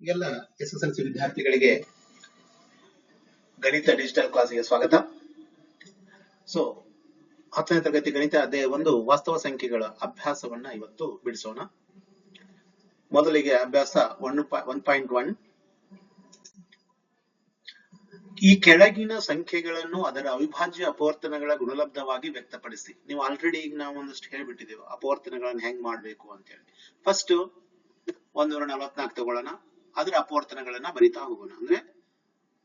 ಎಲ್ಲ S S L C ವಿದ್ಯಾರ್ಥಿಗಳಿಗೆ ಗಣಿತ ಡಿಜಿಟಲ್ ಕ್ಲಾಸ್ಗೆ ಸ್ವಾಗತ. ಸೊ ಹತ್ತನೇ ತರಗತಿ ಗಣಿತ ಅದೇ ಒಂದು, ವಾಸ್ತವ ಸಂಖ್ಯೆಗಳ ಅಭ್ಯಾಸವನ್ನ ಇವತ್ತು ಬಿಡಿಸೋಣ. ಮೊದಲಿಗೆ ಅಭ್ಯಾಸ ಒನ್ ಒನ್ ಪಾಯಿಂಟ್ ಒನ್ ಈ ಕೆಳಗಿನ ಸಂಖ್ಯೆಗಳನ್ನು ಅದರ ಅವಿಭಾಜ್ಯ ಅಪವರ್ತನಗಳ ಗುಣಲಬ್ಧವಾಗಿ ವ್ಯಕ್ತಪಡಿಸಿ. ನೀವು ಆಲ್ರೆಡಿ ಈಗ ನಾವು ಒಂದಷ್ಟು ಹೇಳ್ಬಿಟ್ಟಿದ್ದೇವೆ, ಅಪವರ್ತನಗಳನ್ನ ಹೆಂಗ್ ಮಾಡ್ಬೇಕು ಅಂತ ಹೇಳಿ. ಫಸ್ಟ್ ಒಂದೂರ ನಲವತ್ನಾಲ್ಕು ತಗೊಳ್ಳೋಣ. ಅದರ ಅಪವರ್ತನಗಳನ್ನ ಬರಿತಾ ಹೋಗೋಣ. ಅಂದ್ರೆ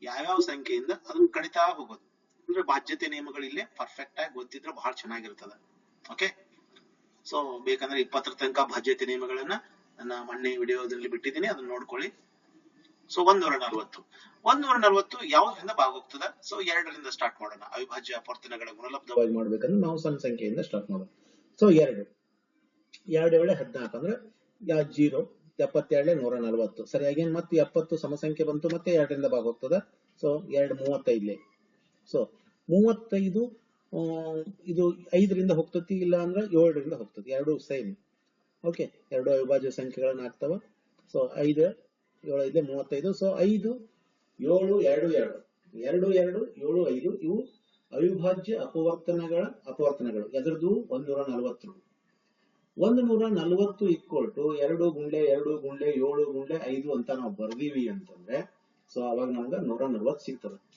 ಯಾವ್ಯಾವ ಸಂಖ್ಯೆಯಿಂದ ಅದನ್ನ ಕಡಿತಾ ಹೋಗೋದು. ಅಂದ್ರೆ ಬಾಧ್ಯತೆ ನಿಯಮಗಳು ಇಲ್ಲೇ ಪರ್ಫೆಕ್ಟ್ ಆಗಿ ಗೊತ್ತಿದ್ರೆ ಬಹಳ ಚೆನ್ನಾಗಿರ್ತದೆ. ಓಕೆ ಸೊ ಬೇಕಂದ್ರೆ ಇಪ್ಪತ್ತರ ತನಕ ಬಾಧ್ಯತೆ ನಿಯಮಗಳನ್ನ ನನ್ನ ಮೊನ್ನೆ ವಿಡಿಯೋದಲ್ಲಿ ಬಿಟ್ಟಿದ್ದೀನಿ. ಅದನ್ನ ನೋಡ್ಕೊಳ್ಳಿ. ಸೊ ಒಂದೂರ ನಲ್ವತ್ತು ಒಂದೂರ ನಲ್ವತ್ತು ಯಾವ್ದ್ರಿಂದ ಭಾಗ ಹೋಗ್ತದ ಸೊ ಎರಡರಿಂದ ಸ್ಟಾರ್ಟ್ ಮಾಡೋಣ. ಅವಿಭಾಜ್ಯ ಅಪವರ್ತನಗಳ ಗುಣಲಬ್ಧವಾಗಿ ಮಾಡ್ಬೇಕಂದ್ರೆ ನಾವು ಸಣ್ಣ ಸಂಖ್ಯೆಯಿಂದ ಸ್ಟಾರ್ಟ್ ಮಾಡೋಣ. ಸೊ ಎರಡು. ಎರಡು ವೇಳೆ ಹದಿನಾಲ್ಕು ಅಂದ್ರೆ ಜೀರೋ. ಎಪ್ಪತ್ತೆರಡೇ ನೂರ ನಲವತ್ತು. ಸರಿಯಾಗಿ ಮತ್ತೆ ಎಪ್ಪತ್ತು ಸಮಸಂಖ್ಯೆ ಬಂತು, ಮತ್ತೆ ಎರಡರಿಂದ ಭಾಗ ಹೋಗ್ತದ ಸೊ ಎರಡು ಮೂವತ್ತೈದ್ಲೆ. ಸೊ ಮೂವತ್ತೈದು ಇದು ಐದರಿಂದ ಹೋಗ್ತತಿ, ಇಲ್ಲ ಅಂದ್ರೆ ಏಳರಿಂದ ಹೋಗ್ತದೆ. ಎರಡು ಸೇಮ್ ಓಕೆ ಎರಡು ಅವಿಭಾಜ್ಯ ಸಂಖ್ಯೆಗಳನ್ನ ಆಗ್ತಾವ ಸೊ ಐದು ಏಳು ಐದು ಮೂವತ್ತೈದು. ಸೊ ಐದು, ಏಳು, ಎರಡು ಎರಡು. ಎರಡು ಎರಡು, ಏಳು, ಐದು, ಇವು ಅವಿಭಾಜ್ಯ ಅಪವರ್ತನಗಳ ಅಪವರ್ತನಗಳು. ಎದ್ರದ್ದು ಒಂದೂರ ನಲವತ್ತು. ಒಂದು ನೂರ ನಲವತ್ತು ಈಕ್ವಲ್ ಟು ಎರಡು ಗುಂಡ್ಲೆ ಎರಡು ಗುಂಡ್ಲೆ ಏಳು ಗುಂಡ್ಲೆ ಐದು ಅಂತ ನಾವು ಬರ್ದೀವಿ ಅಂತಂದ್ರೆ ಸೊ ಅವಾಗ ನಮ್ಗೆ ನೂರ ನಲ್ವತ್ತು ಸಿಗ್ತದೆ.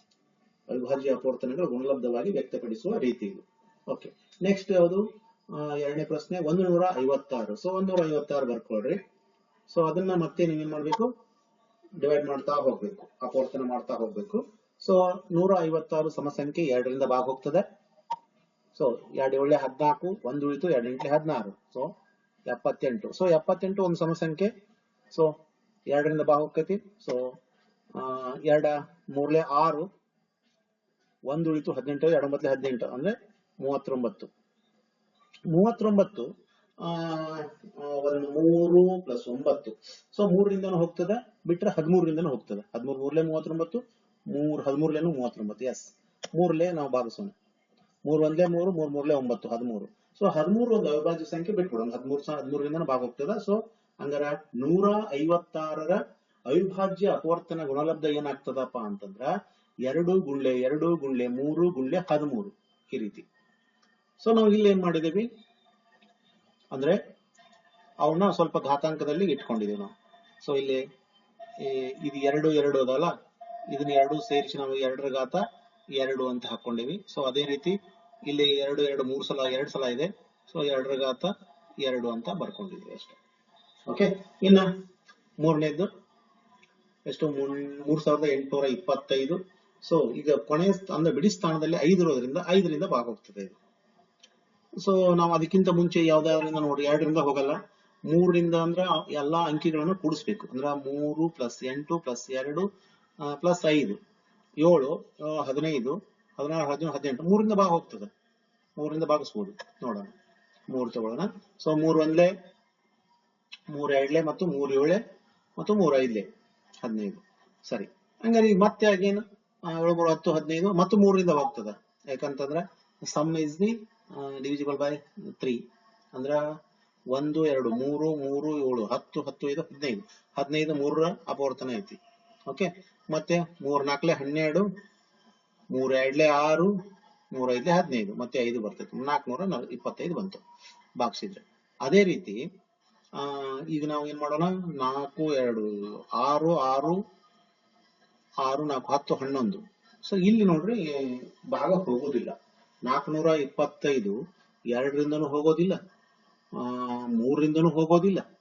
ಅವಿಭಾಜ್ಯ ಅಪವರ್ತನಗಳು ಗುಣಲಬ್ಧವಾಗಿ ವ್ಯಕ್ತಪಡಿಸುವ ರೀತಿ ಇದು. ಓಕೆ ನೆಕ್ಸ್ಟ್ ಯಾವುದು? ಎರಡನೇ ಪ್ರಶ್ನೆ, ಒಂದು ನೂರ ಐವತ್ತಾರು. ಸೊ ಒಂದು ನೂರ ಐವತ್ತಾರು ಬರ್ಕೊಳ್ರಿ. ಸೊ ಅದನ್ನ ಮತ್ತೆ ನೀವೇನ್ ಮಾಡ್ಬೇಕು? ಡಿವೈಡ್ ಮಾಡ್ತಾ ಹೋಗ್ಬೇಕು. ಅಪವರ್ತನ ಮಾಡ್ತಾ ಹೋಗ್ಬೇಕು. ಸೊ ನೂರ ಐವತ್ತಾರು ಸಮಸಂಖ್ಯೆ ಎರಡರಿಂದ ಭಾಗ ಹೋಗ್ತದೆ ಸೊ ಎರಡು ಏಳೆ ಹದಿನಾಲ್ಕು, ಒಂದು ಉಳಿತು ಎರಡು ಎಂಟ್ಲೆ ಹದಿನಾರು. ಸೊ ಎಪ್ಪತ್ತೆಂಟು. ಸೊ ಎಪ್ಪತ್ತೆಂಟು ಒಂದು ಸಮಸಂಖ್ಯೆ. ಸೊ ಎರಡರಿಂದ ಬಾಹುಕತಿ ಸೊ ಎರಡ, ಮೂರ್ಲೆ ಆರು, ಒಂದು ಉಳಿತು ಹದಿನೆಂಟು ಎರಡು ಒಂಬತ್ತಲೆ ಹದಿನೆಂಟು. ಅಂದ್ರೆ ಮೂವತ್ತೊಂಬತ್ತು. ಮೂವತ್ತೊಂಬತ್ತು ಒಂದು ಮೂರು ಪ್ಲಸ್ ಒಂಬತ್ತು. ಸೊ ಮೂರರಿಂದನೂ ಹೋಗ್ತದೆ, ಬಿಟ್ರೆ ಹದಿಮೂರರಿಂದನೂ ಹೋಗ್ತದೆ. ಹದಿಮೂರು ಮೂರ್ಲೆ ಮೂವತ್ತೊಂಬತ್ತು, ಮೂರು ಹದಿಮೂರ್ಲೇನು ಮೂವತ್ತೊಂಬತ್ತು. ಎಸ್ ಮೂರ್ಲೆ ನಾವು ಭಾಗಿಸೋಣ ಮೂರ್ ಒಂದ್ಲೆ ಮೂರು, ಮೂರ್ ಮೂರ್ಲೆ ಒಂಬತ್ತು, ಹದಿಮೂರು. ಸೊ ಹದಿಮೂರು ಒಂದು ಅವಿಭಾಜ್ಯ ಸಂಖ್ಯೆ ಬಿಟ್ಬಿಡೋಣ ಹದಿಮೂರು ಹದಿಮೂರರಿಂದ ಭಾಗ ಹೋಗ್ತದ ಸೊ ಹಂಗಾರ ನೂರ ಐವತ್ತಾರರ ಅವಿಭಾಜ್ಯ ಅಪವರ್ತನ ಗುಣಲಬ್ಧ ಏನಾಗ್ತದಪ್ಪ ಅಂತಂದ್ರ ಎರಡು ಗುಂಡ್ಲೆ ಎರಡು ಗುಂಡ್ಲೆ ಮೂರು ಗುಂಡ್ಲೆ ಹದಿಮೂರು ಈ ರೀತಿ. ಸೊ ನಾವು ಇಲ್ಲಿ ಏನ್ ಮಾಡಿದೀವಿ ಅಂದ್ರೆ ಅವನ್ನ ಸ್ವಲ್ಪ ಘಾತಾಂಕದಲ್ಲಿ ಇಟ್ಕೊಂಡಿದೀವಿ ನಾವು. ಸೊ ಇಲ್ಲಿ ಇದು ಎರಡು ಎರಡು ಅದಲ್ಲ? ಇದನ್ನ ಎರಡು ಸೇರಿಸಿ ನಾವು ಎರಡರ ಘಾತ ಎರಡು ಅಂತ ಹಾಕೊಂಡಿವಿ. ಸೊ ಅದೇ ರೀತಿ ಇಲ್ಲಿ ಎರಡು ಎರಡು, ಮೂರು ಸಲ, ಎರಡು ಸಲ ಇದೆ. ಸೊ ಎರಡರ ಘಾತ ಎರಡು ಅಂತ ಬರ್ಕೊಂಡಿದ್ವಿ ಅಷ್ಟೇ. ಓಕೆ ಇನ್ನ ಮೂರನೇದು ಎಷ್ಟು? ಮೂರ್- ಸಾವಿರದ ಎಂಟುನೂರ ಇಪ್ಪತ್ತೈದು. ಸೊ ಈಗ ಕೊನೆಯ ಅಂದ್ರೆ ಬಿಡಿ ಸ್ಥಾನದಲ್ಲಿ ಐದು ಇರೋದ್ರಿಂದ ಐದರಿಂದ ಭಾಗ ಹೋಗ್ತದೆ ಇದು. ಸೊ ನಾವು ಅದಕ್ಕಿಂತ ಮುಂಚೆ ಯಾವ್ದಾದ್ರಿಂದ ನೋಡಿ, ಎರಡರಿಂದ ಹೋಗಲ್ಲ. ಮೂರರಿಂದ ಅಂದ್ರೆ ಎಲ್ಲಾ ಅಂಕಿಗಳನ್ನು ಕೂಡಿಸ್ಬೇಕು. ಅಂದ್ರೆ ಮೂರು ಪ್ಲಸ್ ಎಂಟು ಪ್ಲಸ್ ಎರಡು ಪ್ಲಸ್ ಐದು, ಏಳು ಹದಿನೈದು ಹದಿನಾರು, ಹದಿನೇಳು, ಹದಿನೆಂಟು ಮೂರಿಂದ ಭಾಗ ಹೋಗ್ತದೆ ಮೂರಿಂದ ಭಾಗಿಸ್ಬೋದು. ನೋಡೋಣ. ಮೂರು ತಗೊಳ್ಳೋಣ. ಸೊ ಮೂರು ಒಂದ್ಲೆ, ಮೂರ್ ಎರಡ್ಲೆ ಮತ್ತು ಮೂರ್ ಏಳೆ ಮತ್ತು ಮೂರ್ ಐದ್ಲೆ. ಹದಿನೈದು. ಸರಿ. ಹಂಗಾರೆ ಈಗ ಮತ್ತೆ ಆಗೇನು? ಏಳು, ಮೂರು, ಹತ್ತು, ಹದಿನೈದು ಮತ್ತು ಮೂರರಿಂದ ಹೋಗ್ತದೆ ಯಾಕಂತಂದ್ರೆ sum is the divisible by three ಅಂದ್ರ ಒಂದು, ಎರಡು, ಮೂರು ಮೂರು, ಏಳು, ಹತ್ತು ಹತ್ತು, ಐದು, ಹದಿನೈದು. ಹದಿನೈದು ಮೂರರ ಅಪವರ್ತನ ಐತಿ. ಓಕೆ ಮತ್ತೆ ಮೂರ್ ನಾಲ್ಕಲೆ ಹನ್ನೆರಡು ಮೂರ್ ಎರಡ್ಲೆ ಆರು ಮೂರ್ ಐದ್ಲೆ ಹದಿನೈದು, ಮತ್ತೆ ಐದು ಬರ್ತೈತಿ. ನಾಲ್ಕುನೂರ ನಲ್- ಇಪ್ಪತ್ತೈದು ಬಂತು ಇದ್ರೆ. ಅದೇ ರೀತಿ ಈಗ ನಾವು ಏನ್ ಮಾಡೋಣ? ನಾಲ್ಕು, ಎರಡು, ಆರು ಆರು ಆರು, ನಾಲ್ಕು, ಹತ್ತು, ಹನ್ನೊಂದು. ಸೊ ಇಲ್ಲಿ ನೋಡ್ರಿ, ಭಾಗ ಹೋಗೋದಿಲ್ಲ. ನಾಲ್ಕುನೂರ ಇಪ್ಪತ್ತೈದು ಎರಡರಿಂದನೂ ಹೋಗೋದಿಲ್ಲ. ಮೂರರಿಂದನೂ ಹೋಗೋದಿಲ್ಲ.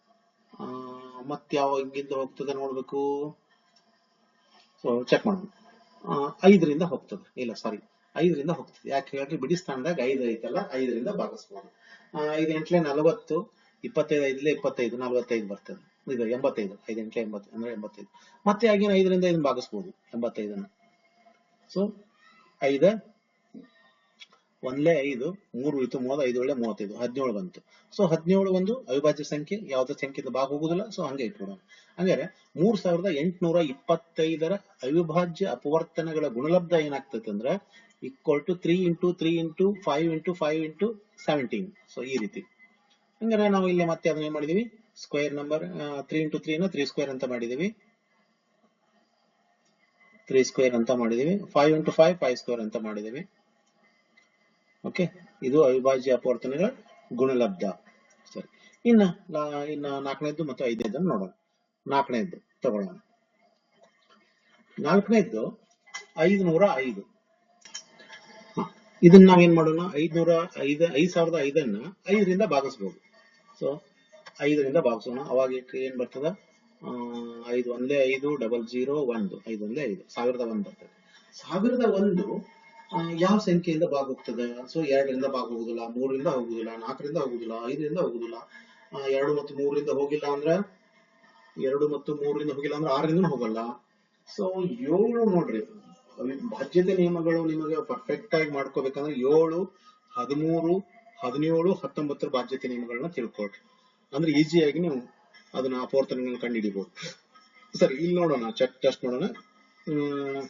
ಮತ್ತೆ ಯಾವ ಹಿಂಗಿಂದ ಹೋಗ್ತದೆ ನೋಡ್ಬೇಕು. ಸೊ ಚೆಕ್ ಮಾಡೋಣ. ಐದರಿಂದ ಹೋಗ್ತದೆ. ಇಲ್ಲ ಸಾರಿ ಐದರಿಂದ ಹೋಗ್ತದೆ. ಯಾಕೆ ಹೇಳಿದ್ರೆ ಬಿಡಿ ಸ್ಥಾನದಾಗ ಐದು ಐತಲ್ಲ, ಐದರಿಂದ ಭಾಗಿಸ್ಬೋದು ಐದು ಎಂಟ್ಲೆ ನಲವತ್ತು, ಇಪ್ಪತ್ತೈದು ಐದ್ಲೆ ಇಪ್ಪತ್ತೈದು, ನಲವತ್ತೈದು ಬರ್ತದೆ. ಇದು ಎಂಬತ್ತೈದು ಐದು ಎಂಟ್ಲೆ ಎಂಬತ್ತು, ಅಂದ್ರೆ ಎಂಬತ್ತೈದು. ಮತ್ತೆ ಆಗಿನ ಐದರಿಂದ ಇದನ್ನ ಭಾಗಿಸ್ಬೋದು, ಎಂಬತ್ತೈದನ್ನ. ಸೊ ಐದ ಒಂದ್ಲೆ ಐದು, ಮೂರು ಇತ್ತು ಮೂವತ್ತು ಐದು ಒಳ್ಳೆ ಮೂವತ್ತೈದು, ಹದಿನೇಳು ಬಂತು. ಸೊ ಹದಿನೇಳು ಒಂದು ಅವಿಭಾಜ್ಯ ಸಂಖ್ಯೆ, ಯಾವುದೇ ಸಂಖ್ಯೆಯಿಂದ ಭಾಗ ಹೋಗುದಿಲ್ಲ ಸೊ ಹಂಗೆ ಇಟ್ಬಿಡೋಣ ಹಂಗಾರೆ, ಮೂರ್ ಸಾವಿರದ ಎಂಟುನೂರ ಇಪ್ಪತ್ತೈದರ ಅವಿಭಾಜ್ಯ ಅಪವರ್ತನಗಳ ಗುಣಲಬ್ಧ ಏನಾಗ್ತೈತೆ ಅಂದ್ರೆ equal to three into three into five into five into seventeen so ಈ ರೀತಿ. ಹಂಗಾರೆ ನಾವು ಇಲ್ಲಿ ಮತ್ತೆ ಅದನ್ನ ಏನ್ ಮಾಡಿದೀವಿ? Square number three into three ನ ತ್ರೀ ಸ್ಕ್ವೇರ್ ಅಂತ ಮಾಡಿದೀವಿ. ತ್ರೀ ಸ್ಕ್ವೇರ್ ಅಂತ ಮಾಡಿದೀವಿ. Five into five five square ಅಂತ ಮಾಡಿದೀವಿ. ಓಕೆ ಇದು ಅವಿಭಾಜ್ಯ ಅಪವರ್ತನಗಳ ಗುಣಲಬ್ಧ. ಸರಿ. ಇನ್ನ ಇನ್ನ ನಾಲ್ಕನೇದ್ದು ಮತ್ತು ಐದನೇದನ್ನು ನೋಡೋಣ. ನಾಲ್ಕನೇದ್ದು ತಗೊಳ್ಳೋಣ. ನಾಲ್ಕನೇದ್ದು ಐದುನೂರ ಐದು. ಇದನ್ನ ನಾವೇನ್ ಮಾಡೋಣ? ಐದ್ನೂರ ಐದ, ಐದ್ ಸಾವಿರದ ಐದನ್ನ ಐದರಿಂದ ಭಾಗಿಸ್ಬೋದು. ಸೊ ಐದರಿಂದ ಭಾಗಿಸೋಣ. ಅವಾಗ ಏನ್ ಬರ್ತದ? ಐದು ಒಂದೇ ಐದು, ಡಬಲ್ ಜೀರೋ ಒಂದು. ಐದು ಒಂದೇ ಐದು. ಸಾವಿರದ ಒಂದು ಬರ್ತದೆ. ಸಾವಿರದ ಒಂದು ಯಾವ ಸಂಖ್ಯೆಯಿಂದ ಭಾಗ ಹೋಗ್ತದೆ ಸೊ ಎರಡರಿಂದ ಭಾಗ ಹೋಗುದಿಲ್ಲ ಮೂರರಿಂದ ಹೋಗುದಿಲ್ಲ ನಾಲ್ಕರಿಂದ ಹೋಗುದಿಲ್ಲ ಐದರಿಂದ ಹೋಗುದಿಲ್ಲ ಎರಡು ಮತ್ತು ಮೂರರಿಂದ ಹೋಗಿಲ್ಲ ಅಂದ್ರೆ, ಎರಡು ಮತ್ತು ಮೂರರಿಂದ ಹೋಗಿಲ್ಲ ಅಂದ್ರೆ ಆರರಿಂದ ಹೋಗಲ್ಲ. ಸೊ ಏಳು ನೋಡ್ರಿ ಭಾಜ್ಯತೆ ನಿಯಮಗಳು ನಿಮಗೆ ಪರ್ಫೆಕ್ಟ್ ಆಗಿ ಮಾಡ್ಕೋಬೇಕಂದ್ರೆ ಏಳು, ಹದಿಮೂರು, ಹದಿನೇಳು, ಹತ್ತೊಂಬತ್ತರ ಬಾಧ್ಯತೆ ನಿಯಮಗಳನ್ನ ತಿಳ್ಕೊಳ್ರಿ. ಅಂದ್ರೆ ಈಸಿಯಾಗಿ ನೀವು ಅದನ್ನ ಅಪವರ್ತನಗಳನ್ನ ಕಂಡುಹಿಡಿಬಹುದು ಸರಿ, ಇಲ್ಲಿ ನೋಡೋಣ ಚೆಕ್ ಟೆಸ್ಟ್ ನೋಡೋಣ. ಹ್ಮ್,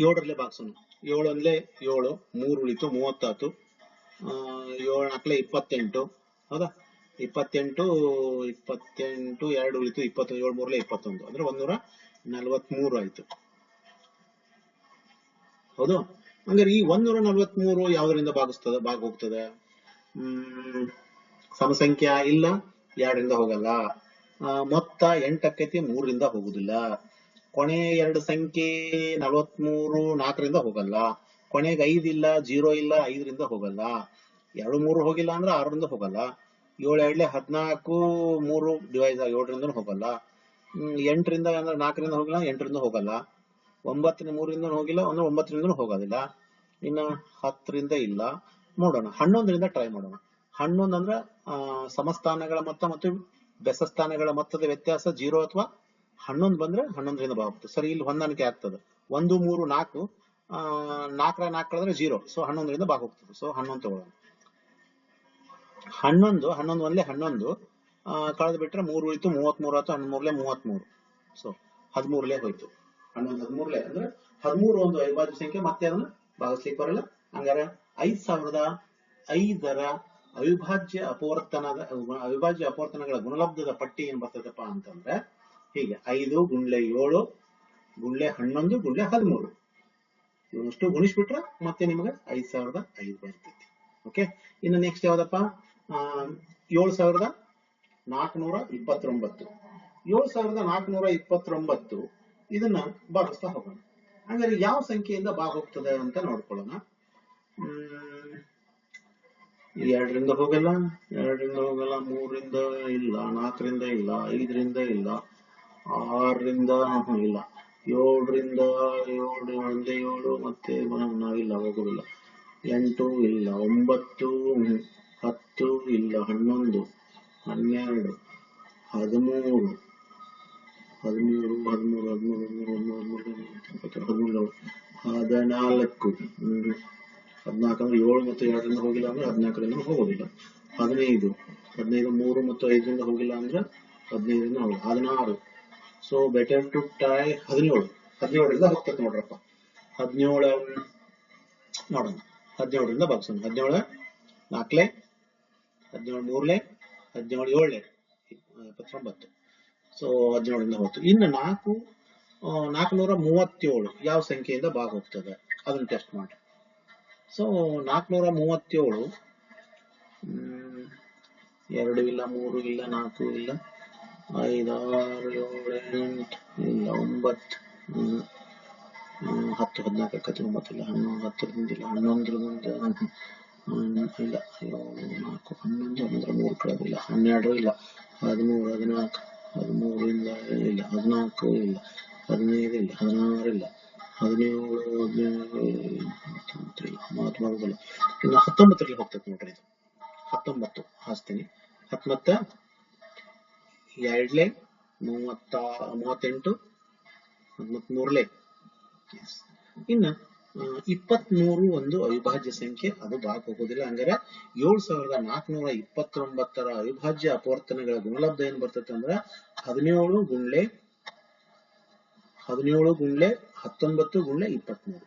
ಏಳರಲ್ಲೇ ಭಾಗಿಸೋಣ. ಏಳು ಅಂದ್ರೆ ಏಳು, ಮೂರು ಉಳಿತು ಮೂವತ್ತಾತು. ಏಳು ನಾಲ್ಕಲೆ ಇಪ್ಪತ್ತೆಂಟು. ಹೌದಾ? ಇಪ್ಪತ್ತೆಂಟು ಇಪ್ಪತ್ತೆಂಟು, ಎರಡು ಉಳಿತು ಇಪ್ಪತ್ತೊಂದು ಏಳು ಮೂರಲೆ ಇಪ್ಪತ್ತೊಂದು. ಅಂದ್ರೆ ಒಂದೂರ ನಲವತ್ಮೂರು ಆಯ್ತು. ಹೌದು? ಹಂಗಾರೆ ಈ ಒಂದೂರ ನಲವತ್ಮೂರು ಯಾವ್ದರಿಂದ ಭಾಗಿಸ್ತದೆ ಭಾಗ ಹೋಗ್ತದೆ ಹ್ಮ್, ಸಮಸಂಖ್ಯಾ ಇಲ್ಲ, ಎರಡರಿಂದ ಹೋಗಲ್ಲ. ಮೊತ್ತ ಎಂಟಕ್ಕೈತಿ ಮೂರರಿಂದ ಹೋಗುದಿಲ್ಲ. ಕೊನೆ ಎರಡು ಸಂಖ್ಯೆ ನಲವತ್ಮೂರು ನಾಲ್ಕರಿಂದ ಹೋಗಲ್ಲ. ಕೊನೆಗೆ ಐದ್ ಇಲ್ಲ, ಜೀರೋ ಇಲ್ಲ, ಐದರಿಂದ ಹೋಗಲ್ಲ. ಎರಡು ಮೂರು ಹೋಗಿಲ್ಲ ಅಂದ್ರೆ ಆರರಿಂದ ಹೋಗಲ್ಲ. ಏಳು ಎರಡ್ಲೆ ಹದಿನಾಲ್ಕು, ಮೂರು ಡಿವೈಸ್ ಏಳರಿಂದ ಹೋಗಲ್ಲ. ಎಂಟರಿಂದ ಅಂದ್ರೆ ನಾಲ್ಕರಿಂದ ಹೋಗಿಲ್ಲ, ಎಂಟರಿಂದ ಹೋಗಲ್ಲ. ಒಂಬತ್ತರಿಂದ ಮೂರಿಂದ ಹೋಗಿಲ್ಲ ಅಂದ್ರೆ ಒಂಬತ್ತರಿಂದ ಹೋಗೋದಿಲ್ಲ. ಇನ್ನ ಹತ್ತರಿಂದ ಇಲ್ಲ. ನೋಡೋಣ. ಹನ್ನೊಂದರಿಂದ ಟ್ರೈ ಮಾಡೋಣ. ಹನ್ನೊಂದು ಅಂದ್ರೆ ಸಮಸ್ಥಾನಗಳ ಮೊತ್ತ ಮತ್ತು ಬೆಸಸ್ಥಾನಗಳ ಮೊತ್ತದ ವ್ಯತ್ಯಾಸ ಜೀರೋ ಅಥವಾ ಹನ್ನೊಂದು ಬಂದ್ರೆ ಹನ್ನೊಂದರಿಂದ ಬಾಗುತ್ತೆ ಸರಿ, ಇಲ್ಲಿ ಹೊಂದಾಣಿಕೆ ಆಗ್ತದೆ. ಒಂದು, ಮೂರು, ನಾಲ್ಕು ನಾಲ್ಕರ ನಾಲ್ಕು ಕಳೆದ್ರೆ ಜೀರೋ ಸೊ ಹನ್ನೊಂದರಿಂದ ಭಾಗ ಹೋಗ್ತದೆ. ಸೊ ಹನ್ನೊಂದು ತಗೊಳ್ಳೋಣ. ಹನ್ನೊಂದು ಹನ್ನೊಂದು ಒಂದ್ಲೆ ಹನ್ನೊಂದು. ಕಳೆದು ಬಿಟ್ರೆ ಮೂರು ಉಳಿತು ಮೂವತ್ಮೂರು ಆಯ್ತು ಹನ್ನೊಂದು ಮೂವತ್ತ್ ಮೂರು ಸೊ ಹದಿಮೂರ್ಲೆ ಹೋಯ್ತು. ಹನ್ನೊಂದು ಹದಿಮೂರ್ಲೆ ಅಂದ್ರೆ ಹದಿಮೂರು ಒಂದು ಅವಿಭಾಜ್ಯ ಸಂಖ್ಯೆ, ಮತ್ತೆ ಅದನ್ನ ಭಾಗಿಸ್ಲಿಕ್ಕೆ ಬರಲ್ಲ. ಹಂಗಾರೆ ಐದ್ ಸಾವಿರದ ಐದರ ಅವಿಭಾಜ್ಯ ಅಪವರ್ತನದ, ಅವಿಭಾಜ್ಯ ಅಪವರ್ತನಗಳ ಗುಣಲಬ್ಧದ ಪಟ್ಟಿ ಏನ್ ಬರ್ತದಪ್ಪ ಅಂತಂದ್ರೆ ಹೀಗೆ ಐದು ಗುಂಡ್ಲೆ ಏಳು ಗುಂಡ್ಲೆ ಹನ್ನೊಂದು ಗುಂಡ್ಲೆ ಹದಿಮೂರು. ಇವನಷ್ಟು ಗುಣಿಸ್ಬಿಟ್ರೆ ಮತ್ತೆ ನಿಮಗೆ ಐದ್ ಸಾವಿರದ ಐದು ಬರ್ತೈತಿ. ಓಕೆ ಇನ್ನು ನೆಕ್ಸ್ಟ್ ಯಾವ್ದಪ್ಪ? ಏಳು ಸಾವಿರದ ನಾಲ್ಕುನೂರ ಇಪ್ಪತ್ತೊಂಬತ್ತು. ಏಳು ಸಾವಿರದ ನಾಲ್ಕುನೂರ ಇಪ್ಪತ್ತೊಂಬತ್ತು, ಇದನ್ನ ಭಾಗಿಸ್ತಾ ಹೋಗೋಣ. ಹಂಗಾರೆ ಯಾವ ಸಂಖ್ಯೆಯಿಂದ ಭಾಗ ಹೋಗ್ತದೆ ಅಂತ ನೋಡ್ಕೊಳ್ಳೋಣ. ಎರಡರಿಂದ ಹೋಗಲ್ಲ ಎರಡರಿಂದ ಹೋಗಲ್ಲ, ಮೂರರಿಂದ ಇಲ್ಲ, ನಾಲ್ಕರಿಂದ ಇಲ್ಲ, ಐದರಿಂದ ಇಲ್ಲ. ಆರರಿಂದ ಇಲ್ಲ. ಏಳರಿಂದ ಏಳು, ಒಂದೇ ಏಳು ಮತ್ತೆ ನಾವಿಲ್ಲ ಹೋಗೋದಿಲ್ಲ. ಎಂಟು ಇಲ್ಲ, ಒಂಬತ್ತು, ಹತ್ತು ಇಲ್ಲ, ಹನ್ನೊಂದು, ಹನ್ನೆರಡು, ಹದಿಮೂರು ಹದಿಮೂರು ಹದಿಮೂರು ಹದಿಮೂರು ಹದಿಮೂರು ಹದಿಮೂರು ಹದಿಮೂರು ಹದಿನಾಲ್ಕು ಹದಿನಾಲ್ಕು ಅಂದ್ರೆ ಏಳು ಮತ್ತು ಎರಡರಿಂದ ಹೋಗಿಲ್ಲ ಅಂದ್ರೆ ಹದಿನಾಲ್ಕರಿಂದ ಹೋಗೋದಿಲ್ಲ. ಹದಿನೈದು ಹದಿನೈದು, ಮೂರು ಮತ್ತು ಐದರಿಂದ ಹೋಗಿಲ್ಲ ಅಂದ್ರೆ ಹದಿನೈದರಿಂದ ಹೋಗಿಲ್ಲ ಹದಿನಾರು ಸೊ ಬೆಟರ್ ಟು ಟೈ ಹದಿನೇಳು. ಹದಿನೇಳರಿಂದ ಹೋಗ್ತದೆ ನೋಡ್ರಪ್ಪ. ಹದಿನೇಳ ನೋಡೋಣ. ಹದಿನೇಳರಿಂದ ಭಾಗಿಸೋಣ ಹದಿನೇಳ ನಾಲ್ಕಲೆ, ಹದಿನೇಳು ಮೂರ್ಲೆ, ಹದಿನೇಳು ಏಳ್ಲೆ, ಇಪ್ಪತ್ತೊಂಬತ್ತು. ಸೊ ಹದಿನೇಳರಿಂದ ಹೋಯ್ತು ಇನ್ನು ನಾಲ್ಕು ನಾಲ್ಕುನೂರ ಮೂವತ್ತೇಳು ಯಾವ ಸಂಖ್ಯೆಯಿಂದ ಭಾಗ ಹೋಗ್ತದೆ? ಅದನ್ನ ಟೆಸ್ಟ್ ಮಾಡಿ. ಸೊ ನಾಲ್ಕುನೂರ ಮೂವತ್ತೇಳು ಎರಡು ಇಲ್ಲ, ಮೂರು ಇಲ್ಲ, ನಾಲ್ಕು ಇಲ್ಲ. ಐದಾರು ಏಳು ಎಂಟು ಒಂಬತ್ತು ಹತ್ತು ಹದಿನಾಲ್ಕು ಆಕತಿ ಒಂಬತ್ತು ಇಲ್ಲ ಹನ್ನೊಂದು ಹತ್ತರಿಂದ ಇಲ್ಲ ಹನ್ನೊಂದರಿಂದ ಇಲ್ಲ ನಾಲ್ಕು ಹನ್ನೊಂದು ಹನ್ನೊಂದರ ಮೂರು ಕಳೆದಿಲ್ಲ ಹನ್ನೆರಡು ಇಲ್ಲ ಹದಿಮೂರು ಹದಿನಾಲ್ಕು ಹದಿಮೂರಿಂದ ಇಲ್ಲ ಹದಿನಾಲ್ಕು ಇಲ್ಲ ಹದಿನೈದು ಇಲ್ಲ ಹದಿನಾರು ಇಲ್ಲ ಹದಿನೇಳು ಹದಿನೇಳು ಇಲ್ಲ ಇಲ್ಲ ಇನ್ನು ಹತ್ತೊಂಬತ್ತರಲ್ಲಿ ಹೋಗ್ತದೆ ನೋಡ್ರಿ ಇದು ಹತ್ತೊಂಬತ್ತು ಹಾಸ್ತೀನಿ ಹತ್ತೊಂಬತ್ತ ಎರಡ್ಲೆ ಮೂವತ್ತ ಮೂವತ್ತೆಂಟು ಹದಿಮೂರ್ಲೆ ಇನ್ನ ಆ, ಇಪ್ಪತ್ಮೂರು ಒಂದು ಅವಿಭಾಜ್ಯ ಸಂಖ್ಯೆ ಅದು ಬಾಕ್ ಹೋಗೋದಿಲ್ಲ. ಹಂಗಾರೆ ಏಳು ಸಾವಿರದ ನಾಲ್ಕುನೂರ ಇಪ್ಪತ್ತೊಂಬತ್ತರ ಅವಿಭಾಜ್ಯ ಅಪವರ್ತನಗಳ ಗುಣಲಬ್ಧ ಏನ್ ಬರ್ತೈತೆ ಅಂದ್ರೆ ಹದಿನೇಳು ಗುಂಡ್ಲೆ ಹದಿನೇಳು ಗುಂಡ್ಲೆ ಹತ್ತೊಂಬತ್ತು ಗುಂಡ್ಲೆ ಇಪ್ಪತ್ಮೂರು.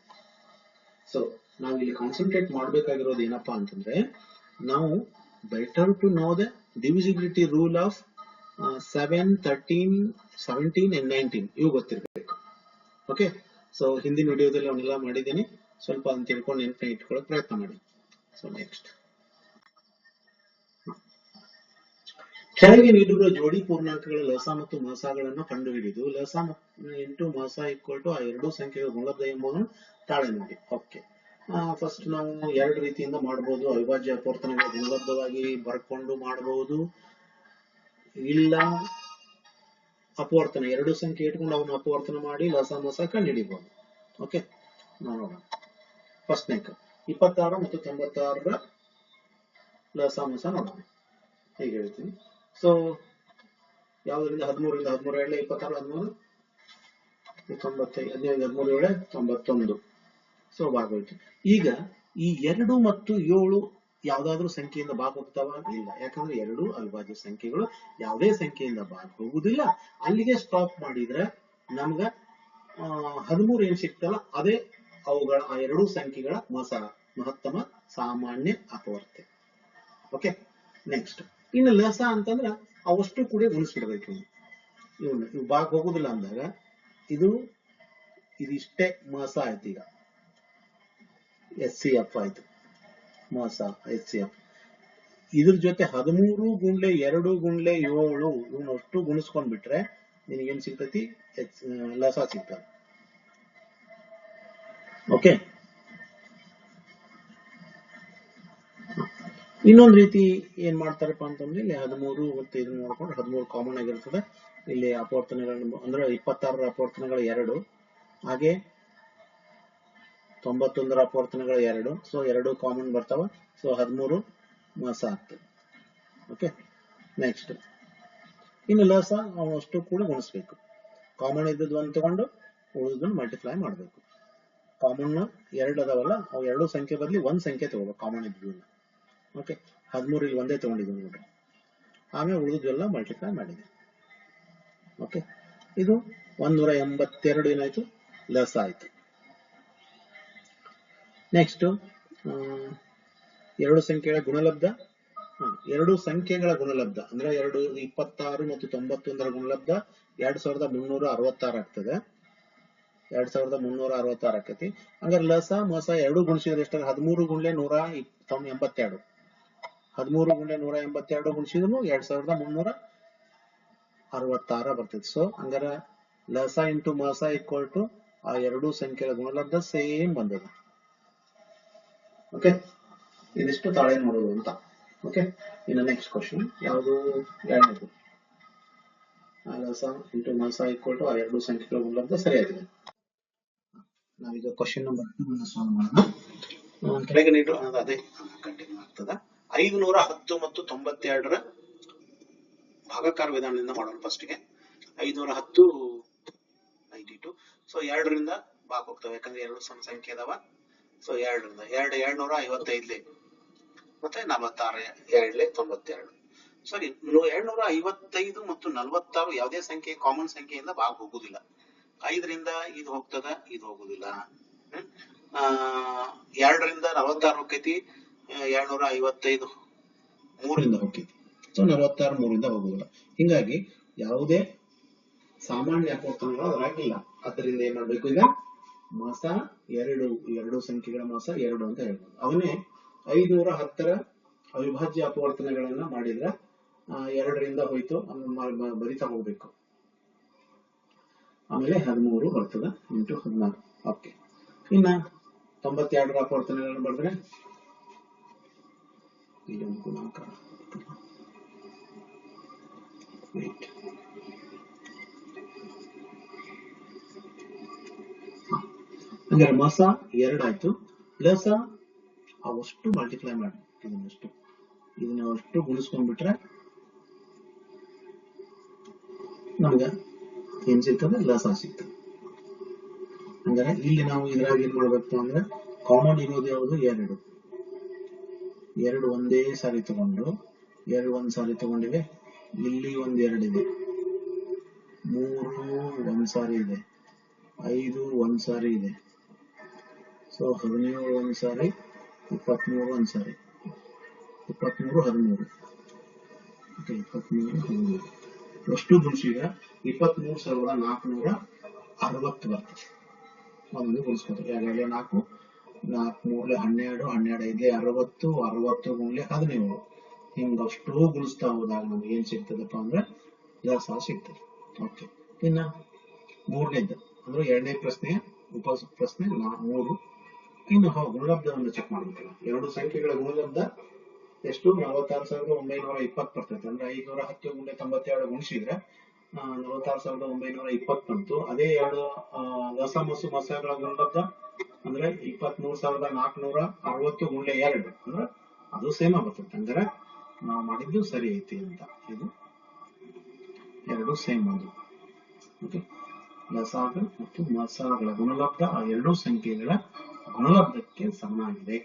ಸೊ ನಾವು ಇಲ್ಲಿ ಕಾನ್ಸಂಟ್ರೇಟ್ ಮಾಡ್ಬೇಕಾಗಿರೋದು ಏನಪ್ಪಾ ಅಂತಂದ್ರೆ ನಾವು better to know the divisibility rule of seven thirteen seventeen and nineteen ಇವು ಗೊತ್ತಿರಬೇಕು. ಓಕೆ ಸೊ ಹಿಂದಿನ ವಿಡಿಯೋದಲ್ಲಿ ಅವನ್ನೆಲ್ಲ ಮಾಡಿದ್ದೀನಿ. ಸ್ವಲ್ಪ ಅದನ್ನ ತಿಳ್ಕೊಂಡು ನೆನಪಿನ ಇಟ್ಕೊಳ್ಳೋಕೆ ಪ್ರಯತ್ನ ಮಾಡಿ. ಸೊ ನೆಕ್ಸ್ಟ್ ಕೆಳಗೆ ನೀಡಿರುವ ಜೋಡಿ ಪೂರ್ಣಾಂಕಗಳ ಲಸ ಮತ್ತು ಮಸಾಗಳನ್ನು ಕಂಡುಹಿಡಿದು, ಲಸ ಇಂಟು ಮಸ ಈಕ್ವಲ್ ಟು ಆ ಎರಡು ಸಂಖ್ಯೆಗಳ ಗುಣಲಬ್ಧ ಎಂಬುದನ್ನು ತಾಳೆ ನೋಡಿ. ಓಕೆ ಫಸ್ಟ್ ನಾವು ಎರಡು ರೀತಿಯಿಂದ ಮಾಡಬಹುದು ಅವಿಭಾಜ್ಯ ಅಪವರ್ತನಗಳ ಗುಣಲಬ್ಧವಾಗಿ ಬರ್ಕೊಂಡು ಮಾಡಬಹುದು ಇಲ್ಲ. ಅಪವರ್ತನ, ಎರಡು ಸಂಖ್ಯೆ ಇಟ್ಕೊಂಡು ಅವನು ಅಪವರ್ತನ ಮಾಡಿ ಲಸ ಮಸ ಕಂಡುಹಿಡಿಬಹುದು ಓಕೆ ನೋಡೋಣ. ಫಸ್ಟ್ ನೆಕ್ ಇಪ್ಪತ್ತಾರು ಮತ್ತು ತೊಂಬತ್ತಾರರ ಲಸ ಮಸ ನೋಡೋಣ. ಹೀಗೆ ಹೇಳ್ತೀನಿ. ಸೊ ಯಾವುದರಿಂದ? ಹದಿಮೂರರಿಂದ ಹದಿಮೂರು ಏಳೆ ಇಪ್ಪತ್ತಾರು, ಹದಿಮೂರು? ತೊಂಬತ್ತೈದು ಹದಿನೈದು, ಹದಿಮೂರು, ಏಳೆ, ತೊಂಬತ್ತೊಂದು. ಸೊ ಭಾಗವಹಿತು ಈಗ ಈ ಎರಡು ಮತ್ತು ಏಳು ಯಾವ್ದಾದ್ರೂ ಸಂಖ್ಯೆಯಿಂದ ಭಾಗ ಹೋಗ್ತಾವ ಇಲ್ಲ ಯಾಕಂದ್ರೆ ಎರಡು ಅವಿಭಾಜ್ಯ ಸಂಖ್ಯೆಗಳು ಯಾವುದೇ ಸಂಖ್ಯೆಯಿಂದ ಭಾಗ ಅಲ್ಲಿಗೆ ಸ್ಟಾಪ್ ಮಾಡಿದ್ರೆ ನಮ್ಗ ಹದಿಮೂರು ಏನ್ ಸಿಕ್ತಲ್ಲ ಅದೇ ಅವುಗಳ, ಆ ಎರಡೂ ಸಂಖ್ಯೆಗಳ ಮಸ, ಮಹತ್ತಮ, ಸಾಮಾನ್ಯ ಅಪವರ್ತೆ. ಓಕೆ ನೆಕ್ಸ್ಟ್ ಇನ್ನು ಲಸ ಅಂತಂದ್ರ ಅವಷ್ಟು ಕೂಡ ಗುಣಿಸ್ಬಿಡ್ಬೇಕು ಇವ್ನು. ಇವನು ಇವ್ ಭಾಗ ಹೋಗುದಿಲ್ಲ ಅಂದಾಗ ಇದು, ಇದಿಷ್ಟೇ ಮಸ ಆಯ್ತು ಈಗ. ಎಸ್ ಸಿ ಎಫ್ ಆಯ್ತು. ಮಸ ಎಫ್ ಇದ್ರ ಜೊತೆ ಹದಿಮೂರು ಗುಂಡ್ಲೆ ಎರಡು ಗುಂಡ್ಲೆ ಏಳು ಇವನ್ನ ಅಷ್ಟು ಗುಣಿಸ್ಕೊಂಡ್ಬಿಟ್ರೆ ನಿನಗೇನ್ ಸಿಗ್ತತಿ? ಎಚ್- ಲಸ ಸಿಗ್ತದೆ. ಓಕೆ? ಇನ್ನೊಂದ್ ರೀತಿ ಏನ್ ಮಾಡ್ತಾರಪ್ಪ ಅಂತಂದ್ರೆ ಇಲ್ಲಿ ಹದಿಮೂರು ಮತ್ತೆ ಇದನ್ನ ನೋಡ್ಕೊಂಡು ಹದಿಮೂರು ಕಾಮನ್ ಆಗಿರ್ತದೆ. ಇಲ್ಲಿ ಅಪವರ್ತನೆಗಳನ್ನು ಅಂದ್ರೆ ಇಪ್ಪತ್ತಾರರ ಅಪವರ್ತನಗಳ ಎರಡು. ಹಾಗೆ ತೊಂಬತ್ತೊಂದರ ಅಪವರ್ತನಗಳು ಎರಡು. ಸೊ ಎರಡು ಕಾಮನ್ ಬರ್ತಾವ. ಸೊ ಹದಿಮೂರು ಮಾಸ ಆಗ್ತದೆ. ಓಕೆ ನೆಕ್ಸ್ಟ್ ಇನ್ನು ಲಸ ಅಷ್ಟು ಕೂಡ ಗುಣಿಸ್ಬೇಕು. ಕಾಮನ್ ಇದ್ದದ್ದು ಒಂದು ತಗೊಂಡು ಉಳಿದನ್ನು ಮಲ್ಟಿಪ್ಲೈ ಮಾಡಬೇಕು. ಕಾಮನ್ ಎರಡು ಅದಾವಲ್ಲ, ಅವು ಎರಡು ಸಂಖ್ಯೆ ಬದಲಿ ಒಂದ್ ಸಂಖ್ಯೆ ತಗೋಬೇಕು ಕಾಮನ್ ಇದ್ದದನ್ನ ಓಕೆ ಹದಿಮೂರು ಇಲ್ಲಿ ಒಂದೇ ತಗೊಂಡಿದ್ವಿ ನೋಡ್ರಿ. ಆಮೇಲೆ ಉಳಿದೆಲ್ಲ ಮಲ್ಟಿಪ್ಲೈ ಮಾಡಿದೆ. ಓಕೆ ಇದು ಒಂದೂರ ಎಂಬತ್ತೆರಡು ಏನಾಯ್ತು? ಲಸ ಆಯ್ತು. ನೆಕ್ಸ್ಟ್ ಎರಡು ಸಂಖ್ಯೆಗಳ ಗುಣಲಬ್ಧ. ಎರಡು ಸಂಖ್ಯೆಗಳ ಗುಣಲಬ್ಧ. ಅಂದ್ರೆ ಎರಡು ಇಪ್ಪತ್ತಾರು ಮತ್ತು ತೊಂಬತ್ತೊಂದರ ಗುಣಲಬ್ಧ. ಎರಡ್ ಸಾವಿರದ ಮುನ್ನೂರ ಅರವತ್ತಾರು ಆಗ್ತದೆ. ಎರಡ್ ಸಾವಿರದ ಮುನ್ನೂರ ಅರವತ್ತಾರು ಆಕತಿ. ಹಂಗಾರೆ ಲಸ, ಮಸ ಎರಡು ಗುಣಿಸಿದ್ರೆ ಎಷ್ಟಾಗ ಹದಿಮೂರು ಗುಂಡ್ಲೆ ನೂರ ಎಂಬತ್ತೆರಡು. ಹದಿಮೂರು ಗುಂಡ್ಲೆ ನೂರ ಎಂಬತ್ತೆರಡು ಗುಣಿಸಿದ್ರು ಎರಡ್ ಸಾವಿರದ ಮುನ್ನೂರ ಅರವತ್ತಾರ ಬರ್ತೈತಿ. ಸೊ ಹಂಗಾರ ಲಸ ಇಂಟು ಮಸ ಈಕ್ವಲ್ ಟು ಆ ಎರಡು ಸಂಖ್ಯೆಗಳ ಗುಣಲಬ್ಧ ಸೇಮ್ ಬಂದದ. ಓಕೆ ಇದಿಷ್ಟು ತಾಳೆ ನೋಡೋದು ಅಂತ. ಓಕೆ ಇನ್ನು ನೆಕ್ಸ್ಟ್ ಕ್ವಶನ್ ಯಾವುದು ಎರಡನೇದು? ಅಲಸ ಲಸ ಇಂಟು ಮಲಸ ಈಕ್ವಲ್ ಟು ಆ ಎರಡು ಸಂಖ್ಯೆಗಳ ಮೂಲಕ ಸರಿಯಾಗಿದೆ. ನಾವೀಗ ಕ್ವಶನ್ ನಂಬರ್ ಟೂ ಸಾಲ್ವ್ ಮಾಡೋಣ. ಕೆಳಗೆ ನೀಡು ಅನ್ನೋದು ಅದೇ ಕಂಟಿನ್ಯೂ ಆಗ್ತದ. ಐದುನೂರ ಹತ್ತು ಮತ್ತು ತೊಂಬತ್ತೆರಡರ ಭಾಗಾಕಾರ ವಿಧಾನದಿಂದ ಮಾಡೋಣ ಫಸ್ಟ್ಗೆ ಐದುನೂರ ಹತ್ತು ನೈಂಟಿ ಟು ಸೊ ಎರಡರಿಂದ ಭಾಗ ಹೋಗ್ತವೆ. ಯಾಕಂದ್ರೆ ಎರಡು ಸಣ್ಣ ಸಂಖ್ಯೆ ಅದಾವ. ಸೊ ಎರಡರಿಂದ ಎರಡು ಎರಡ್ನೂರ ಐವತ್ತೈದ್ಲೆ. ಮತ್ತೆ ನಲವತ್ತಾರು ಎರಡ್ಲೆ ತೊಂಬತ್ತೆರಡು. ಸರಿ ಎರಡ್ನೂರ ಐವತ್ತೈದು ಮತ್ತು ನಲವತ್ತಾರು ಯಾವುದೇ ಸಂಖ್ಯೆ ಕಾಮನ್ ಸಂಖ್ಯೆಯಿಂದ ಭಾಗ ಹೋಗುದಿಲ್ಲ. ಐದರಿಂದ ಇದು ಹೋಗ್ತದ, ಇದು ಹೋಗುದಿಲ್ಲ. ಎರಡರಿಂದ ನಲವತ್ತಾರು ಹೋಗ್ತೈತಿ ಎರಡ್ನೂರ ಐವತ್ತೈದು. ಮೂರಿಂದ ಹೋಗ್ತೈತಿ ಸೊ ನಲವತ್ತಾರು ಮೂರಿಂದ ಹೋಗುದಿಲ್ಲ. ಹಿಂಗಾಗಿ ಯಾವುದೇ ಸಾಮಾನ್ಯ ಅಪವರ್ತನಗಳು ಅದ್ರಾಗಿಲ್ಲ. ಅದರಿಂದ ಏನ್ ಮಾಡ್ಬೇಕು ಈಗ? ಮಾಸ ಎರಡು ಎರಡು ಸಂಖ್ಯೆಗಳ ಮಾಸ ಎರಡು ಅಂತ ಹೇಳ್ಬೋದು. ಅವನೇ ಐನೂರ ಹತ್ತರ ಅವಿಭಾಜ್ಯ ಅಪವರ್ತನಗಳನ್ನ ಮಾಡಿದ್ರೆ ಎರಡರಿಂದ ಹೋಯ್ತು ಬರಿತಾ ಹೋಗ್ಬೇಕು. ಆಮೇಲೆ ಹದಿಮೂರು ಬರ್ತದ, ಇಂಟು ಹದಿನಾರು. ಓಕೆ. ಇನ್ನ ತೊಂಬತ್ತೆರಡರ ಅಪವರ್ತನಗಳನ್ನು ಬರೆದ್ರೆ ಇದೊಂದು ಗುಣಾಕಾರ ಹಂಗಾರೆ ಮಸ ಎರಡಾಯ್ತು. ಪ್ಲಸ್ ಅವಷ್ಟು ಮಲ್ಟಿಪ್ಲೈ ಮಾಡಿ. ಇದನ್ನಷ್ಟು ಇದನ್ನ ಅಷ್ಟು ಗುಣಿಸ್ಕೊಂಡ್ಬಿಟ್ರೆ ನಮ್ಗೆ ಏನ್ ಸಿಗ್ತದೆ? ಲಸ ಸಿಗ್ತದೆ. ಹಂಗಾರೆ ಇಲ್ಲಿ ನಾವು ಇದ್ರಾಗ ಏನ್ ಮಾಡ್ಬೇಕು ಅಂದ್ರೆ ಕಾಮನ್ ಇರೋದು ಯಾವುದು? ಎರಡು. ಎರಡು ಒಂದೇ ಸಾರಿ ತಗೊಂಡು, ಎರಡು ಒಂದ್ ಸಾರಿ ತಗೊಂಡಿವೆ. ಇಲ್ಲಿ ಒಂದ್ ಇದೆ. ಮೂರು ಒಂದ್ ಸಾರಿ ಇದೆ. ಐದು ಒಂದ್ ಸಾರಿ ಇದೆ. ಸೊ ಹದಿನೇಳು ಒಂದ್ ಸಾರಿ. ಇಪ್ಪತ್ಮೂರು ಒಂದು ಸಾರಿ ಇಪ್ಪತ್ಮೂರು, ಹದಿಮೂರು. ಇಪ್ಪತ್ಮೂರು ಹದಿಮೂರು ಎಷ್ಟು ಗುಣಿಸಿದ್ರೆ ಇಪ್ಪತ್ಮೂರು ಸಾವಿರದ ನಾಲ್ಕುನೂರ ಅರವತ್ತು ಬರ್ತದೆ ಒಂದು ಗುಣಿಸ್ಕೊತಾರೆ ಎರಡೆರಡು ನಾಲ್ಕು ನಾಲ್ಕು ಮೂರಲೆ ಹನ್ನೆರಡು ಹನ್ನೆರಡು ಐದ್ಲೆ ಅರವತ್ತು ಅರವತ್ತು ಗುಣ್ಲೆ ಹದಿನೇಳು. ಹಿಂಗಷ್ಟು ಗುಣಿಸ್ತಾ ಹೋದಾಗ ನಮ್ಗೆ ಏನ್ ಸಿಗ್ತದಪ್ಪ ಅಂದ್ರೆ ಲಸ ಸಿಗ್ತದೆ. ಓಕೆ. ಇನ್ನ ಮೂರನೇದ್ದು. ಅಂದ್ರೆ ಎರಡನೇ ಪ್ರಶ್ನೆ, ಉಪ ಪ್ರಶ್ನೆ ನಾ ಮೂರು. ಇನ್ನು ಗುಣಲಬ್ಧವನ್ನು ಚೆಕ್ ಮಾಡ್ಬೇಕಲ್ಲ ಎರಡು ಸಂಖ್ಯೆಗಳ ಗುಣಲಬ್ಧ ಎಷ್ಟು? ನಲವತ್ತಾರು ಸಾವಿರದ ಒಂಬೈನೂರ ಇಪ್ಪತ್ ಬರ್ತೈತೆ. ಅಂದ್ರೆ ಐನೂರ ಹತ್ತು ಗುಂಡೆ ತೊಂಬತ್ತೆರಡು ಗುಣಿಸಿದ್ರೆ ನಲವತ್ತಾರು ಸಾವಿರದ ಒಂಬೈನೂರ ಇಪ್ಪತ್ ಬಂತು. ಅದೇ ಎರಡು ಹೊಸ ಮಸು ಮಸಗಳ ಗುಣಲಬ್ಧ ಅಂದ್ರೆ ಇಪ್ಪತ್ಮೂರು ಸಾವಿರದ ನಾಲ್ಕುನೂರ ಅರವತ್ತು ಗುಂಡೆ ಎರಡು. ಅಂದ್ರೆ ಅದು ಸೇಮ್ ಬರ್ತೈತೆ ಅಂದ್ರೆ ನಾವು ಮಾಡಿದ್ದು ಸರಿ ಐತಿ ಅಂತ. ಇದು ಎರಡು ಸೇಮ್ ಅದು. ಲಸಾಗ ಮತ್ತು ಮಸಾಗಳ ಗುಣಲಬ್ಧ ಆ ಎರಡು ಸಂಖ್ಯೆಗಳ ಗುಣಲಬ್ಧಕ್ಕೆ ಸಮನಾಗಿದೆ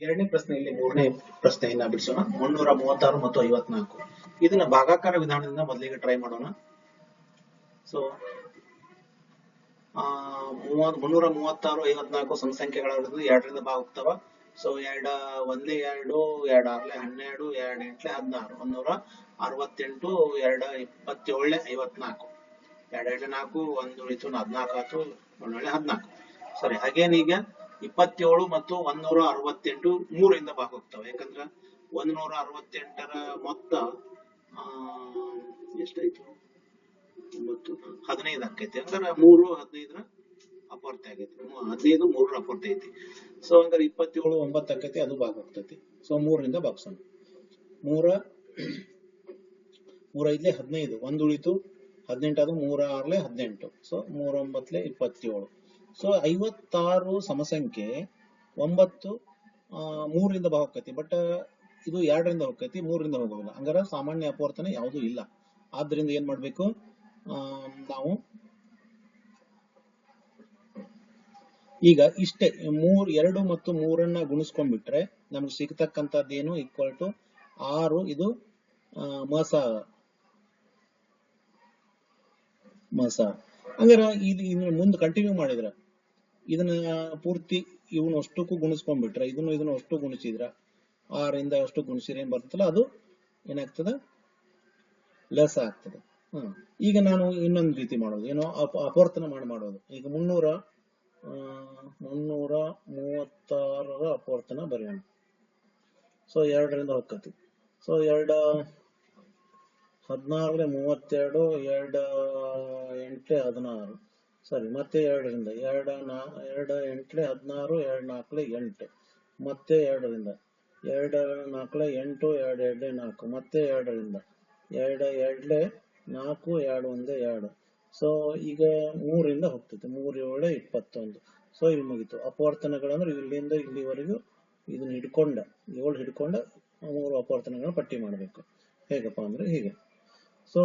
ಎರಡನೇ ಪ್ರಶ್ನೆಯಲ್ಲಿ ಮೂರನೇ ಪ್ರಶ್ನೆಯನ್ನ ಬಿಡಿಸೋಣ. ಮುನ್ನೂರ ಮೂವತ್ತಾರು ಮತ್ತು ಐವತ್ನಾಲ್ಕು. ಇದನ್ನ ಭಾಗಾಕಾರ ವಿಧಾನದಿಂದ ಮೊದಲಿಗೆ ಟ್ರೈ ಮಾಡೋಣ. ಸೊ ಮುನ್ನೂರ ಮೂವತ್ತಾರು ಐವತ್ನಾಲ್ಕು ಸಮ ಎರಡರಿಂದ ಭಾಗ ಸೊ ಎರಡ ಒಂದ್ಲೆ ಎರಡು, ಎರಡ್ ಆರ್ಲೆ ಹನ್ನೆರಡು, ಎರಡ್ ಎಂಟ್ಲೆ ಹದಿನಾರು. ಒಂದೂರ ಅರವತ್ತೆಂಟು, ಎರಡ ಇಪ್ಪತ್ತೇಳಲೆ ಐವತ್ನಾಲ್ಕು. ಎರಡು ಎರಡ್ಲೆ ನಾಲ್ಕು, ಒಂದು ಉಳಿತು ಹದಿನಾಲ್ಕು ಆಯ್ತು ಒಂದೊಳ್ಳೆ ಹದಿನಾಲ್ಕು. ಸರಿ ಹಾಗೇನೀಗ ಇಪ್ಪತ್ತೇಳು ಮತ್ತು ಒಂದ್ನೂರ ಅರವತ್ತೆಂಟು ಮೂರಿಂದ ಭಾಗ ಹೋಗ್ತವೆ ಯಾಕಂದ್ರ ಒಂದ್ನೂರ ಅರವತ್ತೆಂಟರ ಮೊತ್ತ, ಆ, ಎಷ್ಟಾಯ್ತು? ಒಂಬತ್ತು, ಹದಿನೈದು ಆಕೈತಿ. ಅಂದ್ರೆ ಮೂರು, ಹದಿನೈದರ ಅಪೂರ್ತಿ ಆಗೈತಿ. ಹದಿನೈದು, ಮೂರರ ಅಪೂರ್ತಿ ಐತಿ. ಸೊ ಅಂದ್ರೆ ಇಪ್ಪತ್ತೇಳು, ಒಂಬತ್ತು ಆಕೈತಿ, ಅದು ಭಾಗ ಹೋಗ್ತೈತಿ ಸೊ ಮೂರರಿಂದ ಭಾಗಿಸೋಣ. ಮೂರ ಮೂರ ಐದ್ಲೆ ಹದಿನೈದು. ಒಂದ್ ಉಳಿತು ಹದಿನೆಂಟು ಮೂರ ಆರ್ಲೆ ಹದಿನೆಂಟು. ಸೊ ಮೂರೊಂಬತ್ತಲೆ ಇಪ್ಪತ್ತೇಳು. ಸೊ ಐವತ್ತಾರು ಸಮಸಂಖ್ಯೆ, ಒಂಬತ್ತು ಮೂರರಿಂದ ಹೋಗ್ತೈತಿ ಬಟ್ ಇದು ಎರಡರಿಂದ ಹೋಗ್ತೈತಿ ಮೂರರಿಂದ ಹೋಗೋದಿಲ್ಲ ಹಂಗಾರ ಸಾಮಾನ್ಯ ಅಪವರ್ತನ ಯಾವುದೂ ಇಲ್ಲ. ಆದ್ರಿಂದ ಏನ್ ಮಾಡ್ಬೇಕು? ನಾವು ಈಗ ಇಷ್ಟೇ, ಮೂರ್, ಎರಡು ಮತ್ತು ಮೂರನ್ನ ಗುಣಿಸ್ಕೊಂಡ್ಬಿಟ್ರೆ ನಮ್ಗೆ ಸಿಗ್ತಕ್ಕಂಥದ್ದೇನು ಈಕ್ವಲ್ ಟು ಆರು, ಇದು ಮಸ ಮಸ. ಹಂಗಾರ ಇದು ಇದನ್ನ ಮುಂದೆ ಕಂಟಿನ್ಯೂ ಮಾಡಿದ್ರ ಇದನ್ನ ಪೂರ್ತಿ ಇವನು ಅಷ್ಟಕ್ಕೂ ಗುಣಿಸ್ಕೊಂಡ್ಬಿಟ್ರ ಇದನ್ನು ಇದನ್ನು ಅಷ್ಟು ಗುಣಿಸಿದ್ರ ಆರಿಂದ ಅಷ್ಟು ಗುಣಿಸಿದ್ರೆ ಏನ್ ಬರ್ತಲ್ಲ ಅದು ಏನಾಗ್ತದ? ಲೆಸ್ ಆಗ್ತದೆ. ಹ್ಮ್ ಈಗ ನಾನು ಇನ್ನೊಂದು ರೀತಿ ಮಾಡೋದು. ಏನೋ ಅಪ ಅಪವರ್ತನ ಮಾಡಿ ಮಾಡೋದು. ಈಗ ಮುನ್ನೂರ ಆ, ಮುನ್ನೂರ ಮೂವತ್ತಾರರ ಅಪವರ್ತನ ಬರೆಯೋಣ. ಸೊ ಎರಡರಿಂದ ಹೊಕ್ಕತಿ ಸೊ ಎರಡ ಹದಿನಾರಲೆ ಮೂವತ್ತೆರಡು ಎರಡು ಎಂಟು ಹದಿನಾರು. ಸಾರಿ ಮತ್ತೆ ಎರಡರಿಂದ. ಎರಡು ನಾ, ಎರಡು ಎಂಟ್ಲೆ ಹದಿನಾರು, ಎರಡು ನಾಲ್ಕಲೆ ಎಂಟು. ಮತ್ತೆ ಎರಡರಿಂದ. ಎರಡು ನಾಲ್ಕಲೆ ಎಂಟು, ಎರಡು ಎರಡು ನಾಲ್ಕು. ಮತ್ತೆ ಎರಡರಿಂದ. ಎರಡು ಎರಡು ನಾಲ್ಕು, ಎರಡು ಒಂದೇ ಎರಡು. ಸೊ ಈಗ ಮೂರಿಂದ ಹೋಗ್ತೈತೆ. ಮೂರು ಏಳು ಇಪ್ಪತ್ತೊಂದು. ಸೊ ಇಲ್ಲಿ ಮುಗೀತು. ಅಪವರ್ತನಗಳಂದ್ರೆ ಇಲ್ಲಿಂದ ಇಲ್ಲಿವರೆಗೂ ಇದನ್ನ ಹಿಡ್ಕೊಂಡ ಏಳು ಹಿಡ್ಕೊಂಡ ಮೂರು ಅಪವರ್ತನಗಳನ್ನ ಪಟ್ಟಿ ಮಾಡಬೇಕು. ಹೇಗಪ್ಪ ಅಂದ್ರೆ ಹೀಗೆ. ಸೊ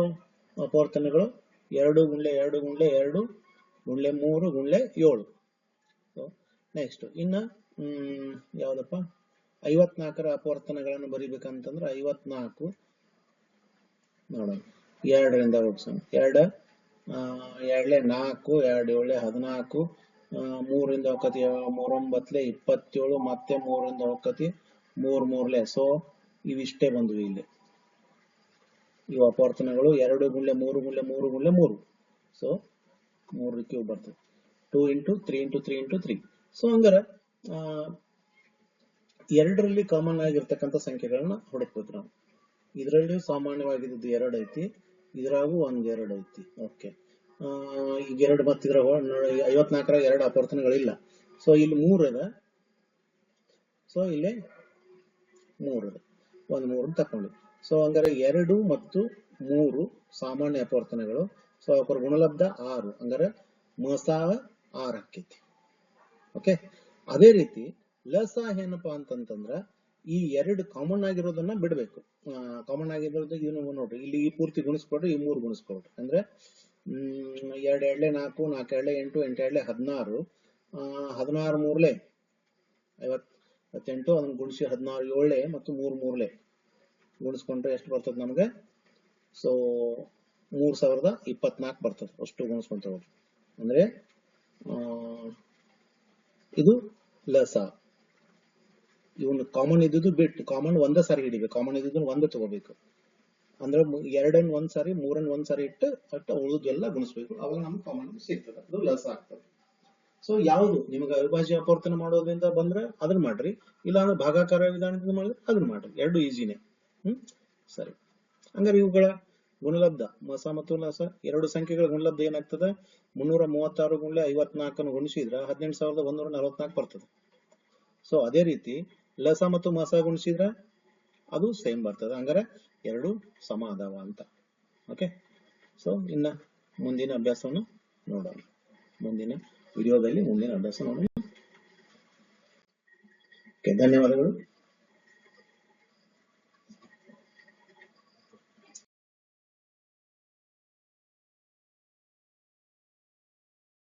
ಅಪವರ್ತನಗಳು ಎರಡು ಗುಂಡ್ಲೆ ಎರಡು ಗುಂಡ್ಲೆ ಎರಡು ಗುಂಡ್ಲೆ ಮೂರು ಗುಂಡ್ಲೆ ಏಳು. ಸೊ ನೆಕ್ಸ್ಟ್ ಇನ್ನ ಯಾವ್ದಪ್ಪ? ಐವತ್ನಾಲ್ಕರ ಅಪವರ್ತನಗಳನ್ನು ಬರಿಬೇಕಂತಂದ್ರೆ ಐವತ್ನಾಲ್ಕು ನೋಡೋಣ. ಎರಡರಿಂದ ಹೋಗ್ಸೋಣ ಎರಡ ಎರಡ್ಲೆ ನಾಲ್ಕು, ಎರಡು ಏಳೆ ಹದಿನಾಲ್ಕು ಮೂರಿಂದ ಹೋಗತಿ ಮೂರೊಂಬತ್ಲೆ ಇಪ್ಪತ್ತೇಳು, ಮತ್ತೆ ಮೂರಿಂದ ಹೋಗತಿ ಮೂರ್ ಮೂರ್ಲೆ. ಸೊ ಇವಿಷ್ಟೇ ಬಂದ್ವಿ ಇಲ್ಲಿ. ಇವು ಅಪವರ್ತನಗಳು ಎರಡು ಗುಂಡ್ಲೆ ಮೂರು ಗುಂಡ್ಲೆ ಮೂರು ಗುಂಡ್ಲೆ ಮೂರು. ಸೊ ಮೂರು ಕ್ಯೂಬ್ ಬರ್ತದೆ. Two into three into three into three so ಹಂಗಾರ ಎರಡರಲ್ಲಿ ಕಾಮನ್ ಆಗಿರ್ತಕ್ಕಂಥ ಸಂಖ್ಯೆಗಳನ್ನ ಹುಡುಕ್ಬೇಕು ನಾವು. ಇದರಲ್ಲಿ ಸಾಮಾನ್ಯವಾಗಿದ್ದು ಎರಡು ಐತಿ, ಇದ್ರಾಗೂ ಒಂದ್ ಎರಡು ಐತಿ. ಓಕೆ ಈಗ ಎರಡು ಮತ್ತಿದ್ರ ಇದ್ರ ಐವತ್ನಾಲ್ಕರ ಎರಡು ಅಪವರ್ತನಗಳಿಲ್ಲ. ಸೊ ಇಲ್ಲಿ ಮೂರು ಅದ. ಸೊ ಇಲ್ಲಿ ಮೂರು ಅದ. ಒಂದ್ ಮೂರನ್ನ ತಕೊಂಡ್ವಿ ಸೊ ಅಂದರೆ ಎರಡು ಮತ್ತು ಮೂರು ಸಾಮಾನ್ಯ ಅಪವರ್ತನಗಳು. ಸೊ ಅವರ ಗುಣಲಬ್ಧ ಆರು. ಅಂದರೆ ಮಸಾ ಆರ್ ಆಕೈತಿ. ಓಕೆ ಅದೇ ರೀತಿ ಲಸ ಏನಪ್ಪಾ ಅಂತಂತಂದ್ರ ಈ ಎರಡು ಕಾಮನ್ ಆಗಿರೋದನ್ನ ಬಿಡ್ಬೇಕು. ಕಾಮನ್ ಆಗಿರೋದು ಇದನ್ನ ನೋಡ್ರಿ. ಇಲ್ಲಿ ಈ ಪೂರ್ತಿ ಗುಣಿಸ್ಕೊಡ್ರಿ, ಈ ಮೂರು ಗುಣಿಸ್ಕೊಡ್ರಿ. ಅಂದ್ರೆ, ಹ್ಮ್, ಎರಡ್ ಎರಡ್ಲೆ ನಾಲ್ಕು ನಾಲ್ಕು ಎರಡ್ಲೆ ಎಂಟು ಎಂಟು ಎರಡ್ಲೆ ಹದಿನಾರು. ಹದಿನಾರು ಮೂರ್ಲೆ ಐವತ್ ಐವತ್ತೆಂಟು ಅದನ್ನ ಗುಣಿಸಿ ಹದಿನಾರು ಏಳ್ಲೆ ಮತ್ತು ಮೂರ್ ಮೂರ್ಲೆ. ಗುಣಿಸ್ಕೊಂಡ್ರೆ ಎಷ್ಟು ಬರ್ತದೆ ನಮ್ಗೆ? ಸೊ ಮೂರ್ ಸಾವಿರದ ಇಪ್ಪತ್ನಾಲ್ಕು ಬರ್ತದೆ. ಅಷ್ಟು ಗುಣಿಸ್ಕೊಂತ ಹೋಗ್ರಿ ಇದು ಲಸ ಇವನು ಕಾಮನ್ ಇದ್ದಿದ್ದು ಬಿಟ್ಟು ಕಾಮನ್ ಒಂದೇ ಸಾರಿ ಹಿಡಿಬೇಕು. ಕಾಮನ್ ಇದ್ದಿದ್ದು ಒಂದೇ ತಗೋಬೇಕು. ಅಂದ್ರೆ ಎರಡನ್ ಒಂದ್ ಸಾರಿ, ಮೂರನ್ನ ಒಂದ್ ಸಾರಿ ಇಟ್ಟು ಅಟ್ಟ ಉಳಿದೆಲ್ಲ ಗುಣಿಸ್ಬೇಕು. ಅವಾಗ ನಮ್ಗೆ ಕಾಮನ್ ಸಿಗ್ತದೆ. ಅದು ಲಸ ಆಗ್ತದೆ. ಸೊ ಯಾವುದು? ನಿಮ್ಗೆ ಅವಿಭಾಜ್ಯ ಅಪವರ್ತನ ಮಾಡೋದ್ರಿಂದ ಬಂದ್ರೆ ಅದನ್ನ ಮಾಡ್ರಿ. ಇಲ್ಲ ಅಂದ್ರೆ ಭಾಗಾಕಾರ ವಿಧಾನದಿಂದ ಮಾಡಿದ್ರೆ ಅದನ್ನ ಮಾಡ್ರಿ. ಎರಡು ಈಸಿನೇ ಹ್ಮ್? ಸರಿ. ಹಂಗಾರೆ ಇವುಗಳ ಗುಣಲಬ್ಧ, ಮಸ ಮತ್ತು ಲಸ ಎರಡು ಸಂಖ್ಯೆಗಳ ಗುಣಲಬ್ಧ ಏನಾಗ್ತದೆ? ಮುನ್ನೂರ ಮೂವತ್ತಾರು ಗುಣಲೆ ಐವತ್ನಾಲ್ಕನ್ನು ಗುಣಿಸಿದ್ರೆ ಹದಿನೆಂಟು ಸಾವಿರದ ಒಂದೂರ ನಲವತ್ನಾಲ್ಕು ಬರ್ತದೆ. ಸೊ ಅದೇ ರೀತಿ ಲಸ ಮತ್ತು ಮಸ ಗುಣಿಸಿದ್ರೆ ಅದು ಸೇಮ್ ಬರ್ತದೆ. ಹಂಗಾರೆ ಎರಡು ಸಮ ಅದಾವ ಅಂತ. ಓಕೆ ಸೊ ಇನ್ನ ಮುಂದಿನ ಅಭ್ಯಾಸವನ್ನು ನೋಡೋಣ. ಮುಂದಿನ ವಿಡಿಯೋದಲ್ಲಿ ಮುಂದಿನ ಅಭ್ಯಾಸ ನೋಡೋಣ. ಧನ್ಯವಾದಗಳು.